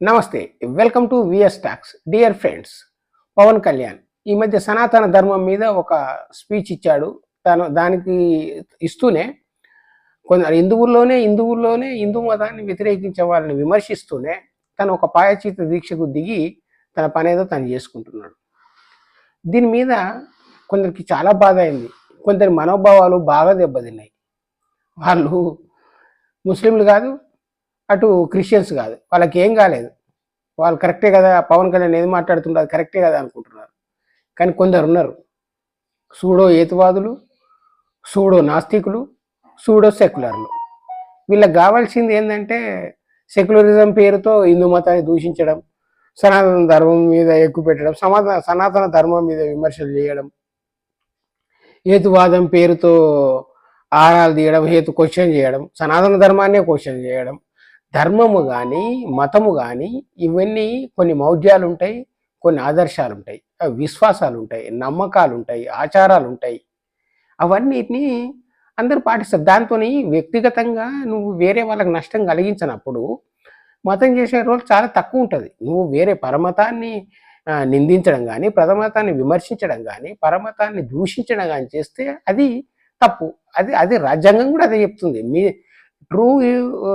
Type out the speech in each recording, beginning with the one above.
నమస్తే welcome to VS talks. Dear friends Pawan Kalyan ఈ మధ్య సనాతన ధర్మం మీద ఒక స్పీచ్ ఇచ్చాడు. తను దానికి ఇస్తూనే కొందరు హిందువుల్లోనే హిందువుల్లోనే హిందూ మతాన్ని వ్యతిరేకించే వాళ్ళని విమర్శిస్తూనే తను ఒక పాయచీత దీక్షకు దిగి తన పని ఏదో తను చేసుకుంటున్నాడు. దీని మీద కొందరికి చాలా బాధ అయింది. కొందరి మనోభావాలు బాగా దెబ్బతిన్నాయి. వాళ్ళు ముస్లింలు కాదు అటు క్రిస్టియన్స్ కాదు. వాళ్ళకి ఏం కాలేదు. వాళ్ళు కరెక్టే కదా పవన్ కళ్యాణ్ ఏది మాట్లాడుతుండే అది కరెక్టే కదా అనుకుంటున్నారు. కానీ కొందరు ఉన్నారు. సూడో ఏతువాదులు సూడో నాస్తికులు సూడో సెక్యులర్లు. వీళ్ళకి కావాల్సింది ఏంటంటే సెక్యులరిజం పేరుతో హిందూ మతాన్ని దూషించడం సనాతన ధర్మం మీద ఎక్కువ పెట్టడం సమాధాన సనాతన ధర్మం మీద విమర్శలు చేయడం హేతువాదం పేరుతో ఆరాలు తీయడం హేతు క్వశ్చన్ చేయడం సనాతన ధర్మాన్నే క్వశ్చన్ చేయడం ధర్మము కానీ మతము కానీ ఇవన్నీ కొన్ని మౌఢ్యాలు ఉంటాయి కొన్ని ఆదర్శాలు ఉంటాయి విశ్వాసాలు ఉంటాయి నమ్మకాలు ఉంటాయి ఆచారాలు ఉంటాయి అవన్నిటిని అందరూ పాటిస్తారు. దాంతో వ్యక్తిగతంగా నువ్వు వేరే వాళ్ళకి నష్టం కలిగించినప్పుడు మతం చేసే రోజు చాలా తక్కువ ఉంటుంది నువ్వు వేరే పరమతాన్ని నిందించడం కానీ పరమతాన్ని విమర్శించడం కానీ పరమతాన్ని దూషించడం కానీ చేస్తే అది తప్పు. అది అది రాజ్యాంగం కూడా అదే చెప్తుంది. మీ true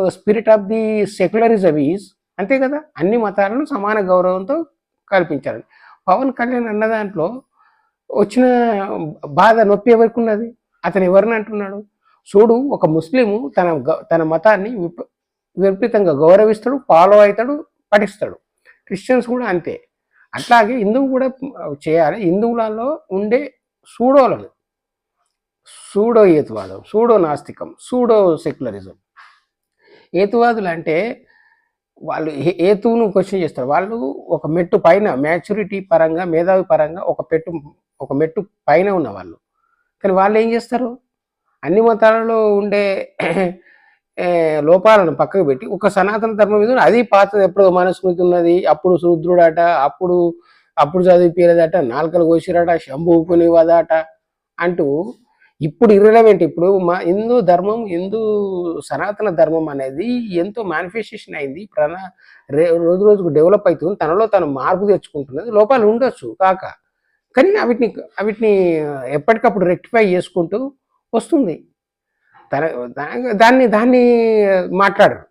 spirit of the secularism is అంతే కదా? అన్ని మతాలను సమాన గౌరవంతో కల్పించాలి పవన్ కళ్యాణ్ అన్న దాంట్లో వచ్చిన బాధ నొప్పి ఎవరికి ఉన్నది? అతను ఎవరిని అంటున్నాడు? చూడు ఒక ముస్లిము తన గ- తన మతాన్ని విప- విపరీతంగా గౌరవిస్తాడు ఫాలో అవుతాడు పఠిస్తాడు. క్రిస్టియన్స్ కూడా అంతే. అట్లాగే హిందువు కూడా చేయాలి. హిందువులలో ఉండే సూడోలను సూడో హేతువాదం సూడో నాస్తికం సూడో సెక్యులరిజం. హేతువాదులు అంటే వాళ్ళు హేతువును క్వశ్చన్ చేస్తారు. వాళ్ళు ఒక మెట్టు పైన మ్యాచ్యూరిటీ పరంగా మేధావి పరంగా ఒక పెట్టు ఒక మెట్టు పైన ఉన్న వాళ్ళు కానీ వాళ్ళు ఏం చేస్తారు? అన్ని మతాలలో ఉండే లోపాలను పక్కకు పెట్టి ఒక సనాతన ధర్మం మీద అది పాతది. ఎప్పుడో మనుస్మృతి ఉన్నది. అప్పుడు శూద్రుడట అప్పుడు అప్పుడు చదివిపోయేదట నాలుకలు కోసిరట శంభు పునివదట అంటూ ఇప్పుడు ఇర్రెలవెంట్ ఇప్పుడు మా హిందూ ధర్మం హిందూ సనాతన ధర్మం అనేది ఎంతో మేనిఫెస్టేషన్ అయింది. ప్రణ రే రోజు రోజుకు డెవలప్ అవుతుంది. తనలో తను మార్పు తెచ్చుకుంటున్నది. లోపాలు ఉండొచ్చు కాక. కానీ అవిటిని వీటిని ఎప్పటికప్పుడు రెక్టిఫై చేసుకుంటూ వస్తుంది. తన దాన్ని దాన్ని మాట్లాడరు.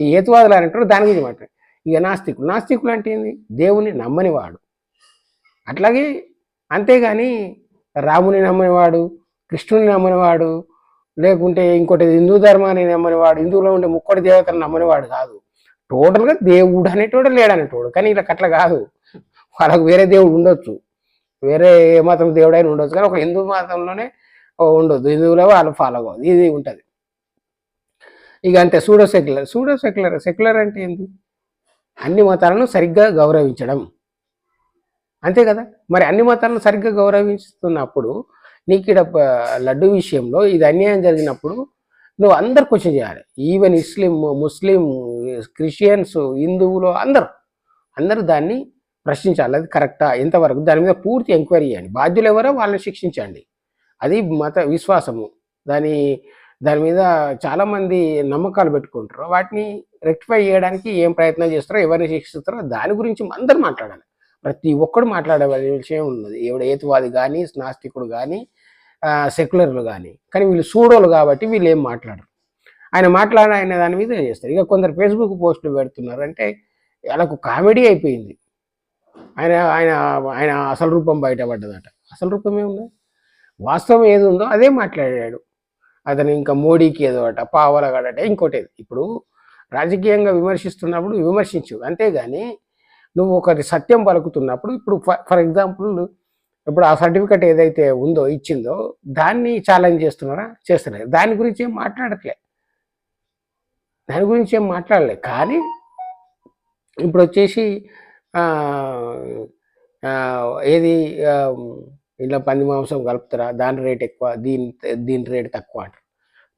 ఈ హేతువాదులు అంటారు దాని గురించి మాట్లాడు ఇక నాస్తికులు నాస్తికులు అంటే ఏంది? దేవుని నమ్మనివాడు. అట్లాగే అంతేగాని రాముని నమ్మనివాడు కృష్ణుని నమ్మనివాడు లేకుంటే ఇంకోటి హిందూ ధర్మాన్ని నమ్మనివాడు హిందువులో ఉండే ముక్కడి దేవతను నమ్మనివాడు కాదు. టోటల్గా దేవుడు అనేటోడు లేడనేటోడు కానీ ఇలా అట్లా కాదు. వాళ్ళకు వేరే దేవుడు ఉండొచ్చు. వేరే ఏ మతం దేవుడైనా ఉండొచ్చు కానీ ఒక హిందూ మతంలోనే ఉండొద్దు. హిందువులో వాళ్ళు ఫాలో అవ్వదు ఇది ఉంటుంది. ఇక అంతే pseudo secular. Pseudo secular secular అంటే ఏంటి అన్ని మతాలను సరిగ్గా గౌరవించడం. అంతే కదా? మరి అన్ని మతాలను సరిగ్గా గౌరవిస్తున్నప్పుడు నీకు ఇక్కడ లడ్డు విషయంలో ఇది అన్యాయం జరిగినప్పుడు నువ్వు అందరు క్వశ్చన్ చేయాలి. ఈవెన్ ఇస్లిం ముస్లిం క్రిస్టియన్స్ హిందువులు అందరూ అందరూ దాన్ని ప్రశ్నించాలి. అది కరెక్టా ఎంతవరకు? దాని మీద పూర్తి ఎంక్వైరీ చేయండి. బాధ్యులు ఎవరో వాళ్ళని శిక్షించండి. అది మత విశ్వాసము. దాని దాని మీద చాలామంది నమ్మకాలు పెట్టుకుంటారు. వాటిని రెక్టిఫై చేయడానికి ఏం ప్రయత్నం చేస్తారో ఎవరిని శిక్షిస్తారో దాని గురించి అందరూ మాట్లాడాలి. ప్రతి ఒక్కడు మాట్లాడే విషయం ఉన్నది. ఎవడ ఏతువాది కానీ నాస్తికుడు కానీ సెక్యులర్లు కానీ కానీ వీళ్ళు సూడోలు కాబట్టి వీళ్ళు ఏం మాట్లాడరు. ఆయన మాట్లాడ ఆయన దాని మీద చేస్తారు. ఇక కొందరు ఫేస్బుక్ పోస్టులు పెడుతున్నారు అంటే వాళ్ళకు కామెడీ అయిపోయింది. ఆయన ఆయన ఆయన అసలు రూపం బయటపడ్డదట. అసలు రూపం ఏముంది? వాస్తవం ఏది ఉందో అదే మాట్లాడాడు. అతను ఇంకా మోడీకి ఏదో అట పావలగాడట ఇంకోటి ఇప్పుడు రాజకీయంగా విమర్శిస్తున్నప్పుడు విమర్శించు. అంతేగాని నువ్వు ఒకరి సత్యం పలుకుతున్నప్పుడు ఇప్పుడు ఫర్ ఎగ్జాంపుల్ ఇప్పుడు ఆ సర్టిఫికెట్ ఏదైతే ఉందో ఇచ్చిందో దాన్ని ఛాలెంజ్ చేస్తున్నారా? చేస్తున్నారు దాని గురించి ఏం మాట్లాడట్లే. దాని గురించి ఏం మాట్లాడలే. కానీ ఇప్పుడు వచ్చేసి ఏది ఇలా పంది మాంసం కలుపుతారా? దాని రేట్ ఎక్కువ దీని దీని రేట్ తక్కువ అంటారు.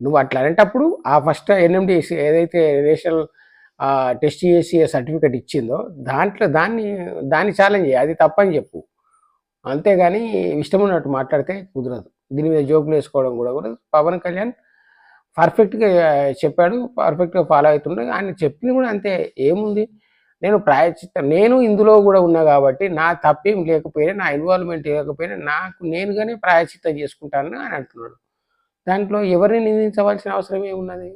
నువ్వు అట్లా అనేటప్పుడు ఆ ఫస్ట్ ఎన్ఎండిసి ఏదైతే నేషనల్ టెస్ట్ చేసి సర్టిఫికెట్ ఇచ్చిందో దాంట్లో దాన్ని దాన్ని ఛాలెంజ్ చేయి. అది తప్పని చెప్పు. అంతేగాని ఇష్టం ఉన్నట్టు మాట్లాడితే కుదరదు. దీని మీద జోకులు వేసుకోవడం కూడా కూడా పవన్ కళ్యాణ్ పర్ఫెక్ట్గా చెప్పాడు. పర్ఫెక్ట్గా ఫాలో అవుతుండే ఆయన చెప్పింది కూడా అంతే. ఏముంది? నేను ప్రాయచిత్తం నేను ఇందులో కూడా ఉన్నా కాబట్టి నా తప్పేం లేకపోయినా నా ఇన్వాల్వ్మెంట్ లేకపోయినా నాకు నేనుగానే ప్రాయచిత్తం చేసుకుంటానని అని అంటున్నాడు. దాంట్లో ఎవరిని నిందించవలసిన అవసరం ఏమున్నది?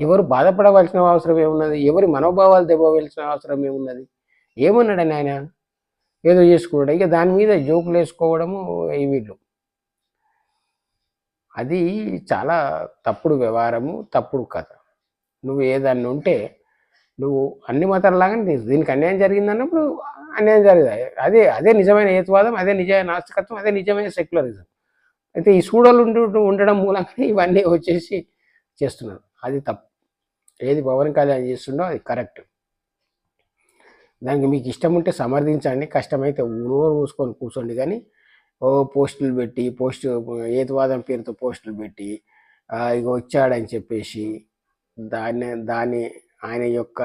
ఎవరు బాధపడవలసిన అవసరం ఏమున్నది? ఎవరి మనోభావాలు దెబ్బవలసిన అవసరం ఏమున్నది? ఏమన్నాడని ఆయన? ఏదో చేసుకోవడం ఇక దాని మీద జోకులు వేసుకోవడము వీళ్ళు. అది చాలా తప్పుడు వ్యవహారము తప్పుడు కథ. నువ్వు ఏదన్నా ఉంటే నువ్వు అన్ని మతాలలాగానే దీనికి అన్యాయం జరిగింది అన్నప్పుడు అన్యాయం జరిగింది. అదే అదే నిజమైన హేతువాదం అదే నిజమైన నాస్తికత్వం అదే నిజమైన సెక్యులరిజం. అయితే ఈ సూడలు ఉండడం మూలంగా ఇవన్నీ వచ్చేసి చేస్తున్నారు. అది తప్పు. ఏది పవన్ కళ్యాణ్ చేస్తుండో అది కరెక్ట్. దానికి మీకు ఇష్టం ఉంటే సమర్థించండి కష్టమైతే నోరు మూసుకొని కూర్చోండి. కానీ ఓ పోస్టులు పెట్టి పోస్ట్ ఏతువాదం పేరుతో పోస్టులు పెట్టి ఇక వచ్చాడని చెప్పేసి దాన్ని దాన్ని ఆయన యొక్క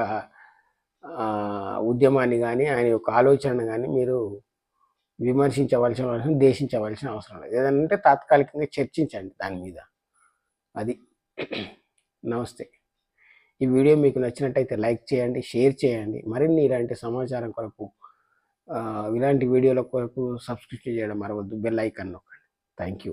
ఉద్యమాన్ని కానీ ఆయన యొక్క ఆలోచన కానీ మీరు విమర్శించవలసిన అవసరం దేశించవలసిన అవసరం లేదు. ఏదంటే తాత్కాలికంగా చర్చించండి దాని మీద. అది. నమస్తే. ఈ వీడియో మీకు నచ్చినట్టయితే లైక్ చేయండి షేర్ చేయండి. మరిన్ని ఇలాంటి సమాచారం కొరకు ఇలాంటి వీడియోల కొరకు సబ్స్క్రిప్షన్ చేయడం మరవద్దు. బెల్ ఐకాన్ నొక్కండి. Thank you